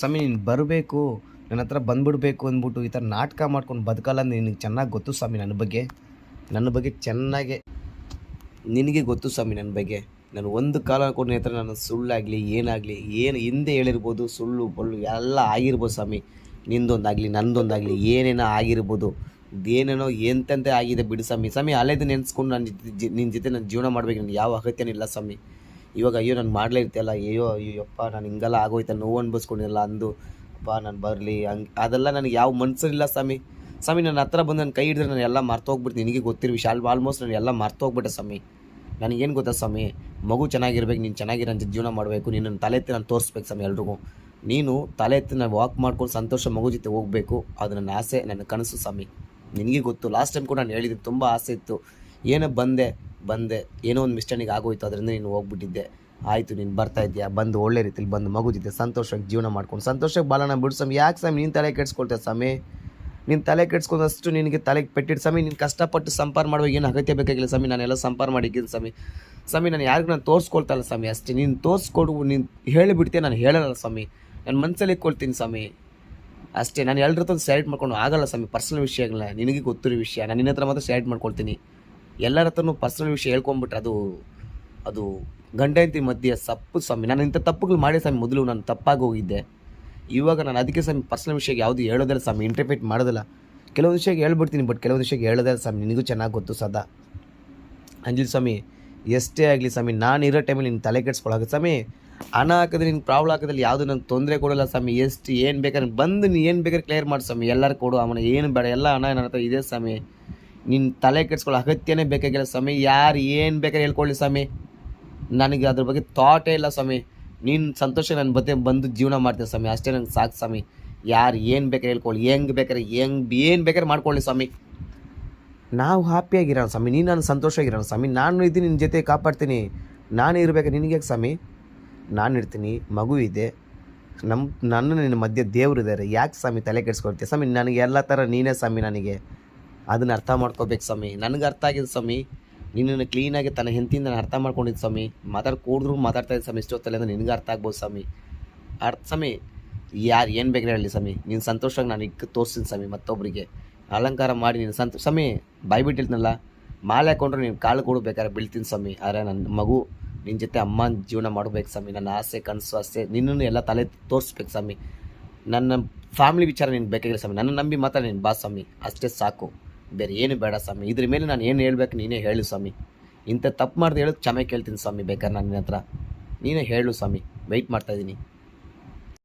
ಸ್ವಾಮಿ, ನೀನು ಬರಬೇಕು, ನನ್ನ ಹತ್ರ ಬಂದ್ಬಿಡ್ಬೇಕು ಅಂದ್ಬಿಟ್ಟು ಈ ಥರ ನಾಟಕ ಮಾಡ್ಕೊಂಡು ಬದುಕಲ್ಲ, ನಿನಗೆ ಚೆನ್ನಾಗಿ ಗೊತ್ತು ಸ್ವಾಮಿ ನನ್ನ ಬಗ್ಗೆ. ನನ್ನ ಬಗ್ಗೆ ಚೆನ್ನಾಗೆ, ನಿನಗೆ ಗೊತ್ತು ಸ್ವಾಮಿ ನನ್ನ ಬಗ್ಗೆ. ನಾನು ಒಂದು ಕಾಲ ಕೂಡ ನಿನ್ನ ಹತ್ರ ನಾನು ಸುಳ್ಳಾಗಲಿ, ಏನಾಗಲಿ, ಏನು ಹಿಂದೆ ಹೇಳಿರ್ಬೋದು, ಸುಳ್ಳು, ಬಳ್ಳು, ಎಲ್ಲ ಆಗಿರ್ಬೋದು ಸ್ವಾಮಿ. ನಿಂದೊಂದಾಗಲಿ, ನಂದೊಂದಾಗಲಿ, ಏನೇನೋ ಆಗಿರ್ಬೋದು. ಏನೇನೋ ಎಂತೆಂತೆ ಆಗಿದೆ ಬಿಡು ಸ್ವಾಮಿ. ಸ್ವಾಮಿ ಅಲ್ಲೇದು ನೆನೆಸ್ಕೊಂಡು ನನ್ನ ಜೊತೆ ನಿನ್ನ ಜೊತೆ ನಾನು ಜೀವನ ಮಾಡಬೇಕು, ನನಗೆ ಯಾವ ಅಗತ್ಯನೂ ಇಲ್ಲ ಸ್ವಾಮಿ. ಇವಾಗ ಅಯ್ಯೋ ನಾನು ಮಾಡಲೇ ಇರ್ತಿಯಲ್ಲ, ಅಯ್ಯೋ ಅಯ್ಯೋಪ್ಪ ನಾನು ಹಿಂಗೆಲ್ಲ ಆಗೋಯ್ತಾ, ನೋವು ಅನ್ಬಿಸ್ಕೊಂಡಿಲ್ಲ ಅಂದು. ಅಪ್ಪ ನಾನು ಬರಲಿ, ಹಂಗೆ, ಅದೆಲ್ಲ ನನಗೆ ಯಾವ ಮನ್ಸರಿಲ್ಲ ಸ್ವಾಮಿ. ಸ್ವಾಮಿ ನನ್ನ ಹತ್ರ ಬಂದು ನನ್ನ ಕೈ ಹಿಡಿದ್ರೆ ನಾನು ಎಲ್ಲ ಮರ್ತೋಗ್ಬಿಡ್ತೀನಿ. ನಿನಗೆ ಗೊತ್ತಿರೋ ವಿಷಯ ಆಲ್ಮೋಸ್ಟ್ ನಾನು ಎಲ್ಲ ಮರ್ತೋಗ್ಬಿಟ್ಟೆ ಸ್ವಾಮಿ. ನನಗೇನು ಗೊತ್ತಾ ಸ್ವಾಮಿ? ಮಗು ಚೆನ್ನಾಗಿರ್ಬೇಕು, ನೀನು ಚೆನ್ನಾಗಿರೋ ಅಂತ ಜೀವನ ಮಾಡಬೇಕು ನಿನ್ನ ತಲೆ ಎತ್ತಿ ನಾನು ತೋರಿಸ್ಬೇಕು ಸ್ವಾಮಿ ಎಲ್ರಿಗೂ. ನೀನು ತಲೆ ಎತ್ತಿ ನಾನು ವಾಕ್ ಮಾಡ್ಕೊಂಡು ಸಂತೋಷ ಮಗು ಜೊತೆ ಹೋಗಬೇಕು, ಅದು ನನ್ನ ಆಸೆ, ನನ್ನ ಕನಸು ಸ್ವಾಮಿ. ನಿನಗೆ ಗೊತ್ತು ಲಾಸ್ಟ್ ಟೈಮ್ ಕೂಡ ನಾನು ಹೇಳಿದ್ದೀನಿ ತುಂಬ ಆಸೆ ಇತ್ತು. ಏನೋ ಬಂದೆ ಬಂದೆ. ಏನೋ ಒಂದು ಮಿಸ್ಟೇನಿಗೆ ಆಗೋಯ್ತು, ಅದರಿಂದ ನೀನು ಹೋಗ್ಬಿಟ್ಟಿದ್ದೆ. ಆಯಿತು, ನೀನು ಬರ್ತಾ ಇದೆಯಾ ಬಂದು ಒಳ್ಳೆ ರೀತಿಲಿ ಬಂದು ಮಗುದಿದ್ದೆ ಸಂತೋಷವಾಗಿ ಜೀವನ ಮಾಡ್ಕೊಂಡು. ಸಂತೋಷಕ್ಕೆ ಬಾಲನ ಬಿಡು ಸ್ವಾಮಿ. ಯಾಕೆ ಸ್ವಾಮಿ? ನೀನು ತಲೆ ಕೆಡಿಸ್ಕೊಳ್ತೆ ಸ್ವಾಮಿ. ನೀನು ತಲೆ ಕೆಡಿಸ್ಕೊಂಡಷ್ಟು ನಿನಗೆ ತಲೆಗೆ ಪೆಟ್ಟಿಟ್ಟು ಸ್ವಾಮಿ. ನೀನು ಕಷ್ಟಪಟ್ಟು ಸಂಪಾರ ಮಾಡುವಾಗ ಏನು ಅಗತ್ಯ ಬೇಕಾಗಿಲ್ಲ ಸ್ವಾಮಿ. ನಾನೆಲ್ಲ ಸಂಪಾರ ಮಾಡಿದ್ದೀನಿ ಸ್ವಾಮಿ. ಸ್ವಾಮಿ, ನಾನು ಯಾರಿಗೂ ನಾನು ತೋರಿಸ್ಕೊಳ್ತಾ ಇಲ್ಲ ಸ್ವಾಮಿ. ಅಷ್ಟೇ. ನೀನು ತೋರಿಸ್ಕೊಡು, ನೀನು ಹೇಳಿಬಿಡ್ತೀಯ, ನಾನು ಹೇಳಲ್ಲ ಸ್ವಾಮಿ. ನನ್ನ ಮನಸ್ಸಲ್ಲಿ ಇಟ್ಕೊಳ್ತೀನಿ ಸ್ವಾಮಿ. ಅಷ್ಟೇ. ನಾನು ಎಲ್ಲರ ಹತ್ರ ಸೈಡ್ ಮಾಡ್ಕೊಂಡು ಆಗಲ್ಲ ಸ್ವಾಮಿ. ಪರ್ಸನಲ್ ವಿಷಯಗಳನ್ನ. ನಿನಗೆ ಗೊತ್ತಿರೋ ವಿಷಯ. ನಾನು ನಿನ್ನ ಹತ್ರ ಮಾತ್ರ ಸೈಡ್ ಮಾಡ್ಕೊಳ್ತೀನಿ. ಎಲ್ಲರ ಹತ್ರನೂ ಪರ್ಸನಲ್ ವಿಷಯ ಹೇಳ್ಕೊಂಬಿಟ್ರೆ ಅದು ಅದು ಗಂಡ ಮಧ್ಯೆ ಸಪ್ಪು ಸ್ವಾಮಿ. ನಾನು ಇಂಥ ತಪ್ಪುಗಳು ಮಾಡಿ ಸ್ವಾಮಿ. ಮೊದಲು ನಾನು ತಪ್ಪಾಗಿ ಹೋಗಿದ್ದೆ. ಇವಾಗ ನಾನು ಅದಕ್ಕೆ ಸ್ವಾಮಿ ಪರ್ಸನಲ್ ವಿಷಯ ಯಾವುದು ಹೇಳೋದಿಲ್ಲ ಸ್ವಾಮಿ. ಇಂಟರ್ಪ್ರೇಟ್ ಮಾಡೋದಿಲ್ಲ. ಕೆಲವೊಂದು ವಿಷಯ ಹೇಳ್ಬಿಡ್ತೀನಿ ಬಟ್ ಕೆಲವೊಂದು ವಿಷಯಕ್ಕೆ ಹೇಳೋದಿಲ್ಲ ಸ್ವಾಮಿ. ನಿನಗೂ ಚೆನ್ನಾಗಿ ಗೊತ್ತು ಸದಾ. ಅಂಜಲಿ ಸ್ವಾಮಿ, ಎಷ್ಟೇ ಆಗಲಿ ಸ್ವಾಮಿ, ನಾನು ಇರೋ ಟೈಮಲ್ಲಿ ನಿನ್ನ ತಲೆ ಕೆಡ್ಸ್ಕೊಳಕ್ಕೆ ಸ್ವಾಮಿ, ಹಣ ಹಾಕಿದ್ರೆ ನಿನ್ನ ಪ್ರಾಬ್ಲಮ್ ಹಾಕೋದ್ರಲ್ಲಿ ಯಾವುದು ನಂಗೆ ತೊಂದರೆ ಕೊಡೋಲ್ಲ ಸ್ವಾಮಿ. ಎಷ್ಟು ಏನು ಬೇಕಾದ್ರೆ ಬಂದು ನೀನು ಏನು ಬೇಕಾದ್ರೆ ಕ್ಲಿಯರ್ ಮಾಡಿ ಸ್ವಾಮಿ. ಎಲ್ಲರೂ ಕೊಡು ಅವನ ಏನು ಬೇಡ, ಎಲ್ಲ ಹಣ ನನ್ನ ಹತ್ರ ಇದೆ ಸ್ವಾಮಿ. ನಿನ್ನ ತಲೆ ಕೆಡಿಸ್ಕೊಳ್ಳೋ ಅಗತ್ಯನೇ ಬೇಕಾಗಿಲ್ಲ ಸ್ವಾಮಿ. ಯಾರು ಏನು ಬೇಕಾದ್ರೆ ಹೇಳ್ಕೊಳ್ಳಿ ಸ್ವಾಮಿ. ನನಗೆ ಅದ್ರ ಬಗ್ಗೆ ಥಾಟೇ ಇಲ್ಲ ಸ್ವಾಮಿ. ನೀನು ಸಂತೋಷ ನನ್ನ ಬತ್ತೆ ಬಂದು ಜೀವನ ಮಾಡ್ತೀನಿ ಸ್ವಾಮಿ. ಅಷ್ಟೇ ನಂಗೆ ಸಾಕು ಸ್ವಾಮಿ. ಯಾರು ಏನು ಬೇಕಾದ್ರೆ ಹೇಳ್ಕೊಳ್ಳಿ. ಹೆಂಗೆ ಬೇಕಾದ್ರೆ, ಹೆಂಗ್ ಏನು ಬೇಕಾದ್ರೆ ಮಾಡ್ಕೊಳ್ಳಿ ಸ್ವಾಮಿ. ನಾವು ಹ್ಯಾಪಿಯಾಗಿರೋಣ ಸ್ವಾಮಿ. ನೀನು ನಾನು ಸಂತೋಷವಾಗಿರೋಣ ಸ್ವಾಮಿ. ನಾನು ಇದ್ದೀನಿ ನಿನ್ನ ಜೊತೆ ಕಾಪಾಡ್ತೀನಿ. ನಾನು ಇರಬೇಕು ನಿನಗೆ ಸ್ವಾಮಿ? ನಾನು ಇರ್ತೀನಿ, ಮಗು ಇದೆ. ನಮ್ಮ ನನ್ನ ನಿನ್ನ ಮಧ್ಯೆ ದೇವರು ಇದ್ದಾರೆ ಯಾಕೆ ಸ್ವಾಮಿ ತಲೆ ಕೆಡ್ಸ್ಕೊಳ್ತೀಯ ಸ್ವಾಮಿ? ನನಗೆ ಎಲ್ಲ ಥರ ನೀನೇ ಸ್ವಾಮಿ ನನಗೆ. ಅದನ್ನ ಅರ್ಥ ಮಾಡ್ಕೋಬೇಕು ಸ್ವಾಮಿ. ನನಗೆ ಅರ್ಥ ಆಗಿದೆ ಸ್ವಾಮಿ, ನಿನ್ನನ್ನು ಕ್ಲೀನಾಗಿ ತನ್ನ ಹೆಂತಿಯಿಂದ ನಾನು ಅರ್ಥ ಮಾಡ್ಕೊಂಡಿದ್ದು ಸ್ವಾಮಿ, ಮಾತಾಡ್, ಕೂಡಿದ್ರು ಮಾತಾಡ್ತಾ ಇದ್ದ ಸ್ವಾಮಿ ಇಷ್ಟೊತ್ತಲ್ಲ ಅಂದ್ರೆ ನಿನಗೆ ಅರ್ಥ ಆಗ್ಬೋದು ಸ್ವಾಮಿ. ಅರ್ಥ ಸ್ವಾಮಿ, ಯಾರು, ಏನು ಬೇಕು ಹೇಳಿ ಸ್ವಾಮಿ. ನೀನು ಸಂತೋಷವಾಗಿ ನಾನು ಇಕ್ಕ ತೋರಿಸ್ತೀನಿ ಸ್ವಾಮಿ ಮತ್ತೊಬ್ಬರಿಗೆ ಅಲಂಕಾರ ಮಾಡಿ ನೀನು ಸಂತ, ಸ್ವಾಮಿ ಬಾಯ್ಬಿಟ್ಟಿರ್ತೀನಲ್ಲ ಮಾಲೆ ಹಾಕೊಂಡ್ರೆ ನೀನು ಕಾಳು ಕೊಡು ಬೇಕಾದ್ರೆ ಬೀಳ್ತೀನಿ ಸ್ವಾಮಿ. ಆದರೆ ನನ್ನ ಮಗು ನಿನ್ನ ಜೊತೆ ಅಮ್ಮನ ಜೀವನ ಮಾಡಬೇಕು ಸ್ವಾಮಿ. ನನ್ನ ಆಸೆ, ಕನಸು, ಆಸೆ, ನಿನ್ನನ್ನು ಎಲ್ಲ ತಲೆ ತೋರಿಸ್ಬೇಕು ಸ್ವಾಮಿ. ನನ್ನ ಫ್ಯಾಮಿಲಿ ವಿಚಾರ ನಿನ್ಗೆ ಬೇಕಾಗಿಲ್ಲ ಸ್ವಾಮಿ. ನನ್ನ ನಂಬಿ ಮಾತ್ರ ನೀನು ಬಾ ಸ್ವಾಮಿ. ಅಷ್ಟೇ ಸಾಕು. ಬೇರೆ ಏನು ಬೇಡ ಸ್ವಾಮಿ. ಇದ್ರ ಮೇಲೆ ನಾನು ಏನು ಹೇಳ್ಬೇಕು ನೀನೇ ಹೇಳು ಸ್ವಾಮಿ. ಇಂಥ ತಪ್ಪು ಮಾಡ್ದೆ ಹೇಳೋದು ಕ್ಷಮೆ ಕೇಳ್ತೀನಿ ಸ್ವಾಮಿ ಬೇಕಾದ್ರೆ ನಾನು ನಿನ್ನ ಹತ್ರ. ನೀನೇ ಹೇಳು ಸ್ವಾಮಿ. ವೆಯ್ಟ್ ಮಾಡ್ತಾಯಿದ್ದೀನಿ